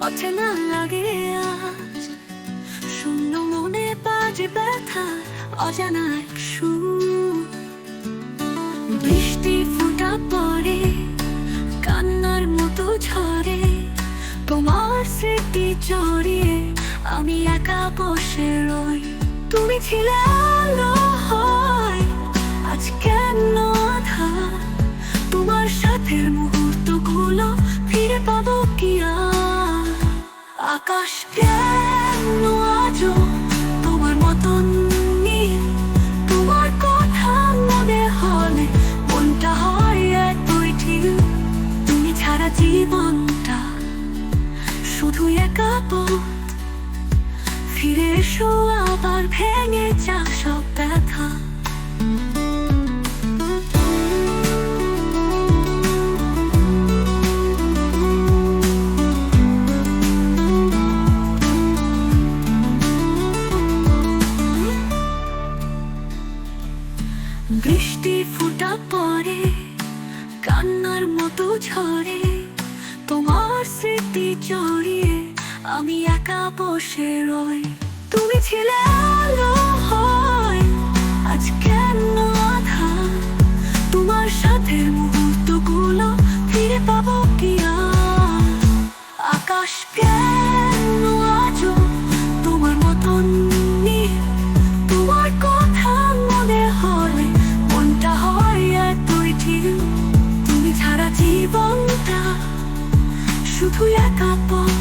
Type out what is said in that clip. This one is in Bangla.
অচেনা লাগে আজ। শূন্য মনে বাজে ব্যথা, অজানা এক বৃষ্টি ফুটা পড়ে, কান্নার মতো ঝরে। তোমার স্মৃতি জড়িয়ে আমি একা বসে রই। তুমি ছিলে আলো হয়, আজ কেন আধার? তোমার সাথে মুহূর্তগুলো আকাশ কেন আজও তোমার মতন নীল? তোমার কথা মনে হলে মনটা হয় এতই ঠিক তুমি ছাড়া জীবনটা শুধু একা পথ। ফিরে এসো আবার ভেঙে যা সব ব্যথা। বৃষ্টি ফুটা পরে কান্নার মতো ঝরে তোমার স্মৃতি জড়িয়ে আমি একা বসে রই। তুমি ছিলে আলো হয়, আজ কেন আধা? তোমার সাথে মুহূর্তগুলো ফিরে পাবো কি আকাশ কেন Гуляка по